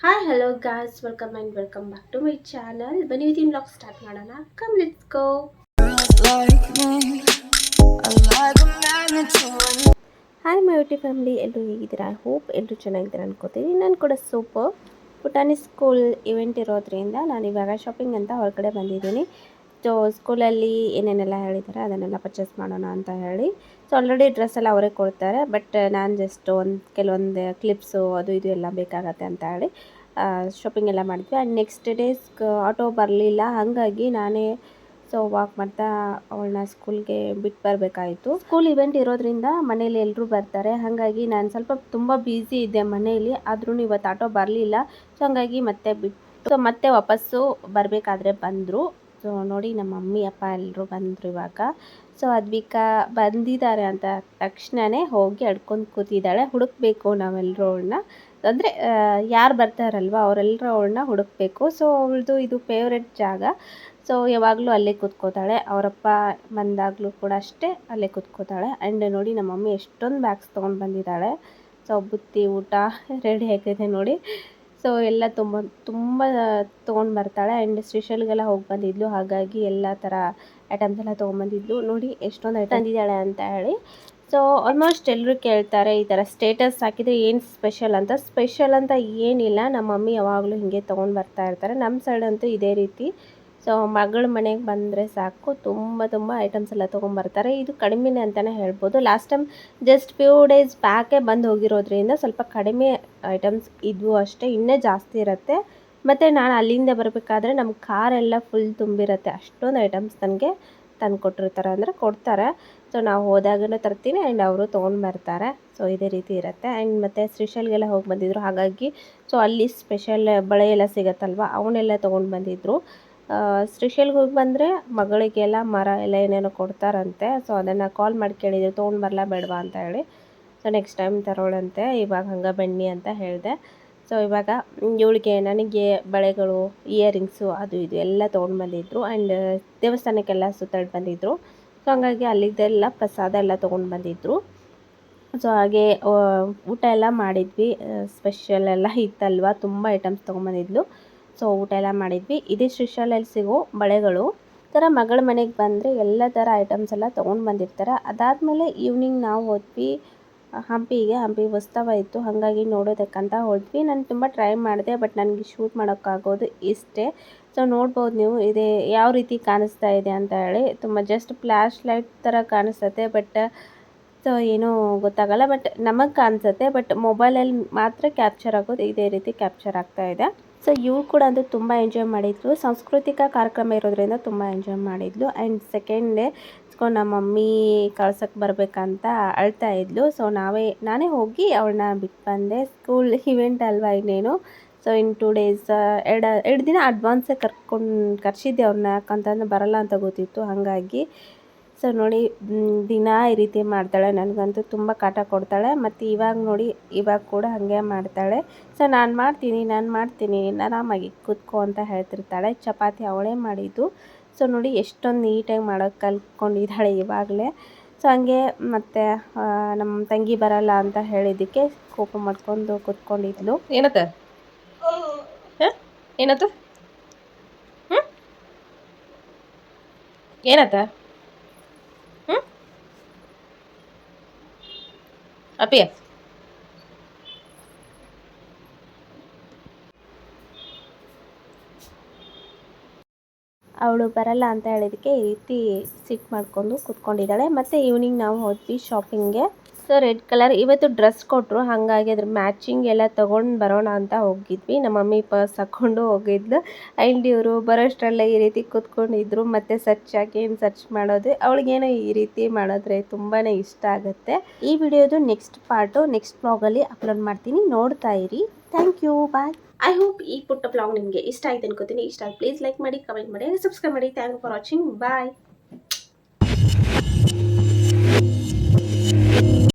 Hi hello guys welcome and welcome back to my channel ಬನ್ನಿ within blog start ಮಾಡೋಣ? Come let's go hi my YouTube family ಎಲ್ಲರೂ ಹೇಗಿದ್ದೀರಾ? Hope ಎಲ್ಲರೂ ಚೆನ್ನಾಗಿದ್ದೀರಾ ಅನ್ಕೋತೀನಿ. ನಾನು ಕೂಡ ಸೂಪರ್ ಪುಟಾನಿ ಸ್ಕೂಲ್ ಇವೆಂಟ್ ಇರೋದ್ರಿಂದ ನಾನು ಇವಾಗ ಶಾಪಿಂಗ್ ಅಂತ ಹೊರಗಡೆ ಬಂದಿದ್ದೀನಿ. ಸೊ ಸ್ಕೂಲಲ್ಲಿ ಏನೇನೆಲ್ಲ ಹೇಳಿದ್ದಾರೆ ಅದನ್ನೆಲ್ಲ ಪರ್ಚೇಸ್ ಮಾಡೋಣ ಅಂತ ಹೇಳಿ. ಸೊ ಆಲ್ರೆಡಿ ಡ್ರೆಸ್ ಎಲ್ಲ ಅವರೇ ಕೊಡ್ತಾರೆ ಬಟ್ ನಾನು ಜಸ್ಟ್ ಒಂದು, ಕೆಲವೊಂದು ಕ್ಲಿಪ್ಸು ಅದು ಇದು ಎಲ್ಲ ಬೇಕಾಗತ್ತೆ ಅಂತ ಹೇಳಿ ಶಾಪಿಂಗ್ ಎಲ್ಲ ಮಾಡಿದ್ವಿ. ಆ್ಯಂಡ್ ನೆಕ್ಸ್ಟ್ ಡೇಸ್ ಆಟೋ ಬರಲಿಲ್ಲ. ಹಾಗಾಗಿ ನಾನೇ ಸೊ ವಾಕ್ ಮಾಡ್ತಾ ಅವಳನ್ನ ಸ್ಕೂಲ್ಗೆ ಬಿಟ್ಟು ಬರಬೇಕಾಯಿತು. ಸ್ಕೂಲ್ ಇವೆಂಟ್ ಇರೋದ್ರಿಂದ ಮನೇಲಿ ಎಲ್ಲರೂ ಬರ್ತಾರೆ. ಹಾಗಾಗಿ ನಾನು ಸ್ವಲ್ಪ ತುಂಬ ಬ್ಯುಸಿ ಇದ್ದೆ ಮನೆಯಲ್ಲಿ ಆದ್ರೂ ಇವತ್ತು ಆಟೋ ಬರಲಿಲ್ಲ. ಸೊ ಹಾಗಾಗಿ ಮತ್ತೆ ಬಿಟ್ಟು ಸೊ ಮತ್ತೆ ವಾಪಸ್ಸು ಬರಬೇಕಾದ್ರೆ ಬಂದರು. ಸೊ ನೋಡಿ ನಮ್ಮ ಮಮ್ಮಿ, ಅಪ್ಪ ಎಲ್ಲರೂ ಬಂದರು ಇವಾಗ. ಸೊ ಅದ್ವಿಕಾ ಬಂದಿದ್ದಾರೆ ಅಂತ ತಕ್ಷಣವೇ ಹೋಗಿ ಅಡ್ಕೊಂಡು ಕೂತಿದ್ದಾಳೆ. ಹುಡುಕ್ಬೇಕು ನಾವೆಲ್ಲರೂ ಅವಳನ್ನ. ಅಂದರೆ ಯಾರು ಬರ್ತಾರಲ್ವ ಅವರೆಲ್ಲರೂ ಅವಳನ್ನ ಹುಡುಕ್ಬೇಕು. ಸೊ ಅವಳದು ಇದು ಫೇವ್ರೆಟ್ ಜಾಗ. ಸೊ ಯಾವಾಗಲೂ ಅಲ್ಲೇ ಕೂತ್ಕೋತಾಳೆ. ಅವರಪ್ಪ ಬಂದಾಗಲೂ ಕೂಡ ಅಷ್ಟೇ ಅಲ್ಲೇ ಕೂತ್ಕೋತಾಳೆ. ಆ್ಯಂಡ್ ನೋಡಿ ನಮ್ಮ ಮಮ್ಮಿ ಎಷ್ಟೊಂದು ಬ್ಯಾಗ್ಸ್ ತೊಗೊಂಡು ಬಂದಿದ್ದಾಳೆ. ಸೊ ಬುತ್ತಿ ಊಟ ರೆಡಿ ಆಗಿದೆ ನೋಡಿ. ಸೊ ಎಲ್ಲ ತುಂಬ ತುಂಬ ತೊಗೊಂಡು ಬರ್ತಾಳೆ. ಆ್ಯಂಡ್ ಸ್ಪೆಷಲ್ಗೆಲ್ಲ ಹೋಗಿ ಬಂದಿದ್ಲು. ಹಾಗಾಗಿ ಎಲ್ಲ ಥರ ಐಟಮ್ಸ್ ಎಲ್ಲ ತೊಗೊಂಬಂದಿದ್ಲು ನೋಡಿ ಎಷ್ಟೊಂದು ಐಟಮ್ ತಂದಿದ್ದಾಳೆ ಅಂತ ಹೇಳಿ. ಸೊ ಆಲ್ಮೋಸ್ಟ್ ಎಲ್ಲರೂ ಕೇಳ್ತಾರೆ ಈ ಥರ ಸ್ಟೇಟಸ್ ಹಾಕಿದರೆ ಏನು ಸ್ಪೆಷಲ್ ಅಂತ. ಸ್ಪೆಷಲ್ ಅಂತ ಏನಿಲ್ಲ. ನಮ್ಮ ಮಮ್ಮಿ ಯಾವಾಗಲೂ ಹೀಗೆ ತೊಗೊಂಡು ಬರ್ತಾ ಇರ್ತಾರೆ. ನಮ್ಮ ಸೈಡ್ ಇದೇ ರೀತಿ. ಸೊ ಮಗಳ ಮನೆಗೆ ಬಂದರೆ ಸಾಕು. ತುಂಬ ತುಂಬ ಐಟಮ್ಸ್ ಎಲ್ಲ ತೊಗೊಂಬರ್ತಾರೆ. ಇದು ಕಡಿಮೆನೇ ಅಂತಲೇ ಹೇಳ್ಬೋದು. Last time just few days ಬ್ಯಾಕೇ ಬಂದು ಹೋಗಿರೋದ್ರಿಂದ ಸ್ವಲ್ಪ ಕಡಿಮೆ ಐಟಮ್ಸ್ ಇದ್ವು ಅಷ್ಟೇ. ಇನ್ನೇ ಜಾಸ್ತಿ ಇರುತ್ತೆ. ಮತ್ತು ನಾನು ಅಲ್ಲಿಂದ ಬರಬೇಕಾದ್ರೆ ನಮ್ಮ ಕಾರೆಲ್ಲ ಫುಲ್ ತುಂಬಿರುತ್ತೆ. ಅಷ್ಟೊಂದು ಐಟಮ್ಸ್ ನನಗೆ ತಂದು ಕೊಟ್ಟಿರ್ತಾರೆ ಅಂದರೆ ಕೊಡ್ತಾರೆ. ಸೊ ನಾವು ಹೋದಾಗಲೂ ತರ್ತೀನಿ ಆ್ಯಂಡ್ ಅವರು ತೊಗೊಂಡು ಬರ್ತಾರೆ ಸೊ ಇದೇ ರೀತಿ ಇರುತ್ತೆ. ಆ್ಯಂಡ್ ಮತ್ತು ಶ್ರೀಶೈಲ್ಗೆಲ್ಲ ಹೋಗಿ ಬಂದಿದ್ರು. ಹಾಗಾಗಿ ಸೊ ಅಲ್ಲಿ ಸ್ಪೆಷಲ್ ಬಳೆ ಎಲ್ಲ ಸಿಗತ್ತಲ್ವ? ಅವನ್ನೆಲ್ಲ ತೊಗೊಂಡು ಬಂದಿದ್ದರು ಶ್ರೀಶೈಲ್ಗೆ ಹೋಗಿ ಬಂದರೆ ಮಗಳಿಗೆಲ್ಲ ಮರ ಎಲ್ಲ ಏನೇನೋ ಕೊಡ್ತಾರಂತೆ. ಸೊ ಅದನ್ನು ಕಾಲ್ ಮಾಡಿ ಕೇಳಿದ್ರು. ತೊಗೊಂಡು ಬರಲಾ ಬೇಡವಾ? ಅಂತ ಹೇಳಿ. ಸೊ ನೆಕ್ಸ್ಟ್ ಟೈಮ್ ತರೋಳಂತೆ. ಇವಾಗ ಹಂಗೆ ಬನ್ನಿ ಅಂತ ಹೇಳಿದೆ. ಸೊ ಇವಾಗ ಇವಳಿಗೆ ನನಗೆ ಬಳೆಗಳು ಇಯರಿಂಗ್ಸು ಅದು ಇದು ಎಲ್ಲ ತೊಗೊಂಡು ಬಂದಿದ್ದರು ಆ್ಯಂಡ್ ದೇವಸ್ಥಾನಕ್ಕೆಲ್ಲ ಸುತ್ತಾಡಿ ಬಂದಿದ್ದರು ಸೊ ಹಂಗಾಗಿ ಅಲ್ಲಿದ್ದೆಲ್ಲ ಪ್ರಸಾದ ಎಲ್ಲ ತೊಗೊಂಡು ಬಂದಿದ್ದರು ಸೊ ಹಾಗೆ ಊಟ ಎಲ್ಲ ಮಾಡಿದ್ವಿ. ಸ್ಪೆಷಲ್ ಎಲ್ಲ ಇತ್ತಲ್ವ? ತುಂಬ ಐಟಮ್ಸ್ ತೊಗೊಂಬಂದಿದ್ಲು ಸೊ ಊಟ ಎಲ್ಲ ಮಾಡಿದ್ವಿ. ಇದೇ ಶ್ರೀಶಾಲೆಯಲ್ಲಿ ಸಿಗೋ ಬಳೆಗಳು. ಥರ ಮಗಳ ಮನೆಗೆ ಬಂದರೆ ಎಲ್ಲ ಥರ ಐಟಮ್ಸ್ ಎಲ್ಲ ತೊಗೊಂಡು ಬಂದಿರ್ತಾರೆ. ಅದಾದಮೇಲೆ ಈವ್ನಿಂಗ್ ನಾವು ಹೋದ್ವಿ. ಹಂಪಿಗೆ ಹಂಪಿ ಉತ್ಸವ ಇತ್ತು. ಹಾಗಾಗಿ ನೋಡೋದಕ್ಕಂತ ಹೋದ್ವಿ. ನಾನು ತುಂಬ ಟ್ರೈ ಮಾಡಿದೆ ಬಟ್ ನನಗೆ ಶೂಟ್ ಮಾಡೋಕ್ಕಾಗೋದು ಇಷ್ಟೇ. ಸೊ ನೋಡ್ಬೋದು ನೀವು ಇದೇ ಯಾವ ರೀತಿ ಕಾಣಿಸ್ತಾ ಇದೆ ಅಂತ ಹೇಳಿ. ತುಂಬ ಜಸ್ಟ್ ಫ್ಲ್ಯಾಶ್ ಲೈಟ್ ಥರ ಕಾಣಿಸುತ್ತೆ ಬಟ್ ಸೊ ಏನೂ ಗೊತ್ತಾಗಲ್ಲ. ಬಟ್ ನಮಗೆ ಕಾಣಿಸುತ್ತೆ ಬಟ್ ಮೊಬೈಲಲ್ಲಿ ಮಾತ್ರ ಕ್ಯಾಪ್ಚರ್ ಆಗೋದು ಇದೇ ರೀತಿ ಕ್ಯಾಪ್ಚರ್ ಆಗ್ತಾ ಇದೆ. ಸೊ ಇವ್ರು ಕೂಡ ಅಂದರೆ ತುಂಬ ಎಂಜಾಯ್ ಮಾಡಿದ್ಲು ಸಾಂಸ್ಕೃತಿಕ ಕಾರ್ಯಕ್ರಮ ಇರೋದ್ರಿಂದ ತುಂಬ ಎಂಜಾಯ್ ಮಾಡಿದ್ಲು. ಆ್ಯಂಡ್ ಸೆಕೆಂಡ್ ಡೇ ಸೊ ನಮ್ಮ ಮಮ್ಮಿ ಕಳ್ಸಕ್ಕೆ ಬರಬೇಕಂತ ಅಳ್ತಾ ಇದ್ಲು. ಸೊ ನಾವೇ, ನಾನೇ ಹೋಗಿ ಅವಳನ್ನ ಬಿಟ್ಟು ಬಂದೆ. ಸ್ಕೂಲ್ ಇವೆಂಟ್ ಅಲ್ವಾ ಇನ್ನೇನು? ಸೊ ಇನ್ ಟೂ ಡೇಸ್ ಎರಡು ಎರಡು ದಿನ ಅಡ್ವಾನ್ಸೇ ಕರ್ಕೊಂಡು, ಕರ್ಸಿದ್ದೆ ಅವ್ರನ್ನ. ಯಾಕಂತಂದ್ರೆ ಬರಲ್ಲ ಅಂತ ಗೊತ್ತಿತ್ತು. ಹಾಗಾಗಿ ಸೊ ನೋಡಿ ದಿನ ಈ ರೀತಿ ಮಾಡ್ತಾಳೆ. ನನಗಂತೂ ತುಂಬ ಕಾಟ ಕೊಡ್ತಾಳೆ. ಮತ್ತು ಇವಾಗ ನೋಡಿ, ಇವಾಗ ಕೂಡ ಹಾಗೆ ಮಾಡ್ತಾಳೆ. ಸೊ ನಾನು ಮಾಡ್ತೀನಿ ನಾನು ಮಾಡ್ತೀನಿ. ಆರಾಮಾಗಿ ಕೂತ್ಕೊ ಅಂತ ಹೇಳ್ತಿರ್ತಾಳೆ. ಚಪಾತಿ ಅವಳೇ ಮಾಡಿದ್ದು. ಸೊ ನೋಡಿ, ಎಷ್ಟೊಂದು ನೀಟಾಗಿ ಮಾಡೋಕ್ಕೆ ಕಲ್ತ್ಕೊಂಡಿದ್ದಾಳೆ ಇವಾಗಲೇ. ಸೊ ಹಂಗೆ ಮತ್ತು ನಮ್ಮ ತಂಗಿ ಬರಲ್ಲ ಅಂತ ಹೇಳಿದ್ದಕ್ಕೆ ಕೋಪ ಮಾಡ್ಕೊಂಡು ಕೂತ್ಕೊಂಡಿದ್ಲು. ಏನತ್ತ? ಏನತ್ತ? ಹ್ಞೂ ಏನತ್ತ? ಅಪ್ಪಿಯ ಅವಳು ಬರಲ್ಲ ಅಂತ ಹೇಳಿದಕ್ಕೆ ಈ ರೀತಿ ಸಿಟ್ ಮಾಡಿಕೊಂಡು ಕೂತ್ಕೊಂಡಿದ್ದಾಳೆ. ಮತ್ತು ಈವ್ನಿಂಗ್ ನಾವು ಹೋದ್ವಿ ಶಾಪಿಂಗ್ಗೆ ರೆಡ್ ಕಲರ್. ಇವತ್ತು ಡ್ರೆಸ್ ಕೊಟ್ಟರು ಹಾಗಾಗಿ ಅದ್ರ ಮ್ಯಾಚಿಂಗ್ ಎಲ್ಲ ತೊಗೊಂಡು ಬರೋಣ ಅಂತ ಹೋಗಿದ್ವಿ. ನಮ್ಮ ಮಮ್ಮಿ ಪರ್ಸ್ ಹಾಕ್ಕೊಂಡು ಹೋಗಿದ್ದು ಆ್ಯಂಡ್ ಇವರು ಬರೋಷ್ಟರಲ್ಲೇ ಈ ರೀತಿ ಕೂತ್ಕೊಂಡಿದ್ರು. ಮತ್ತು ಸರ್ಚ್ ಹಾಕಿ ಏನು ಸರ್ಚ್ ಮಾಡೋದು? ಅವಳಿಗೇನೋ ಈ ರೀತಿ ಮಾಡಿದ್ರೆ ತುಂಬಾ ಇಷ್ಟ ಆಗುತ್ತೆ. ಈ ವಿಡಿಯೋದು ನೆಕ್ಸ್ಟ್ ಪಾರ್ಟು ನೆಕ್ಸ್ಟ್ ಬ್ಲಾಗಲ್ಲಿ ಅಪ್ಲೋಡ್ ಮಾಡ್ತೀನಿ. ನೋಡ್ತಾ ಇರಿ. Thank you bye I hope ಈ ಪುಟ್ಟ ಬ್ಲಾಗ್ ನಿಮಗೆ ಇಷ್ಟ ಆಯ್ತು ಅನ್ಕೋತೀನಿ. ಇಷ್ಟ ಆಯ್ತು ಪ್ಲೀಸ್ ಲೈಕ್ ಮಾಡಿ ಕಮೆಂಟ್ ಮಾಡಿ ಸಬ್ಸ್ಕ್ರೈಬ್ ಮಾಡಿ. Thank for watching bye